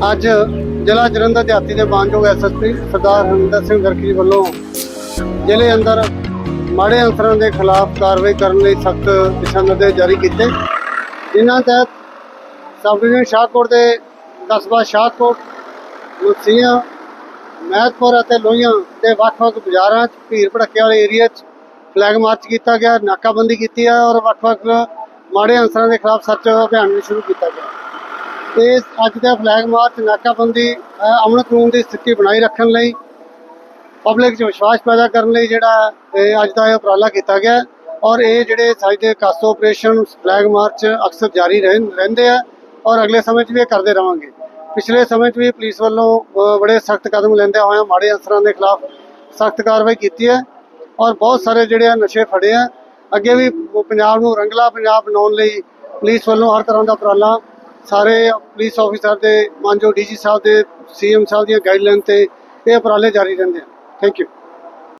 ਅੱਜ ਜ਼ਿਲ੍ਹਾ ਜਲੰਧਰ ਦਿਹਾਤੀ ਦੇ ਮਾਨਯੋਗ ਐਸਐਸਪੀ ਸਰਦਾਰ ਹਰਿੰਦਰ ਸਿੰਘ ਗਰਕੀ ਵੱਲੋਂ ਜ਼ਿਲ੍ਹੇ ਅੰਦਰ ਮਾੜੇ ਅਨਸਰਾਂ ਦੇ ਖਿਲਾਫ ਕਾਰਵਾਈ ਕਰਨ ਲਈ ਸਖਤ ਦਿਸ਼ਾ ਨਿਰਦੇਸ਼ ਜਾਰੀ ਕੀਤੇ। ਜਿਨ੍ਹਾਂ ਤਹਿਤ ਸਬ ਡਿਵੀਜ਼ਨ ਸ਼ਾਹਕੋਟ ਦੇ ਕਸਬਾ ਸ਼ਾਹਕੋਟ ਮੁਸੀਆਂ ਮਹਿਤਪੁਰ ਅਤੇ ਲੋਹੀਆਂ ਦੇ ਵੱਖ-ਵੱਖ ਬਾਜ਼ਾਰਾਂ 'ਚ ਭੀੜ ਭੜੱਕੇ ਵਾਲੇ ਏਰੀਆ 'ਚ ਫਲੈਗ ਮਾਰਚ ਕੀਤਾ ਗਿਆ, ਨਾਕਾਬੰਦੀ ਕੀਤੀ ਹੈ ਔਰ ਵੱਖ-ਵੱਖ ਮਾੜੇ ਅਨਸਰਾਂ ਦੇ ਖਿਲਾਫ ਸਰਚ ਅਭਿਆਨ ਵੀ ਸ਼ੁਰੂ ਕੀਤਾ ਗਿਆ। ਤੇ ਅੱਜ ਦਾ ਫਲੈਗ ਮਾਰਚ ਨਾਕਾਬੰਦੀ ਅਮਨ ਕਾਨੂੰਨ ਦੀ ਸਥਿਤੀ ਬਣਾਈ ਰੱਖਣ ਲਈ ਪਬਲਿਕ 'ਚ ਵਿਸ਼ਵਾਸ ਪੈਦਾ ਕਰਨ ਲਈ ਜਿਹੜਾ, ਇਹ ਅੱਜ ਦਾ ਇਹ ਉਪਰਾਲਾ ਕੀਤਾ ਗਿਆ ਔਰ ਇਹ ਜਿਹੜੇ ਸਾਡੇ ਕਾਸੋ ਆਪਰੇਸ਼ਨ ਫਲੈਗ ਮਾਰਚ ਅਕਸਰ ਜਾਰੀ ਰਹਿੰ- ਰਹਿੰਦੇ ਆ ਔਰ ਅਗਲੇ ਸਮੇਂ 'ਚ ਵੀ ਇਹ ਕਰਦੇ ਰਵਾਂਗੇ। ਪਿਛਲੇ ਸਮੇਂ 'ਚ ਵੀ ਪੁਲਿਸ ਵੱਲੋਂ ਬੜੇ ਸਖਤ ਕਦਮ ਲੈਂਦੇ ਹੋਏ ਮਾੜੇ ਅਨਸਰਾਂ ਦੇ ਖਿਲਾਫ ਸਖਤ ਕਾਰਵਾਈ ਕੀਤੀ ਹੈ ਔਰ ਬਹੁਤ ਸਾਰੇ ਜਿਹੜੇ ਆ ਨਸ਼ੇ ਫੜੇ ਆ। ਅੱਗੇ ਵੀ ਪੰਜਾਬ ਨੂੰ ਰੰਗਲਾ ਪੰਜਾਬ ਬਣਾਉਣ ਲਈ ਪੁਲਿਸ ਵੱਲੋਂ ਹਰ ਤਰ੍ਹਾਂ ਦਾ ਉਪਰਾਲਾ ਸਾਰੇ ਪੁਲਿਸ ਆਫੀਸਰ ਦੇ ਮਾਨਜੋ ਡੀਜੀ ਸਾਹਿਬ ਦੇ ਸੀਐਮ ਸਾਹਿਬ ਦੀਆਂ ਗਾਈਡਲਾਈਨ ਤੇ ਇਹ ਉਪਰਾਲੇ ਜਾਰੀ ਰਹਿੰਦੇ ਆ। Thank you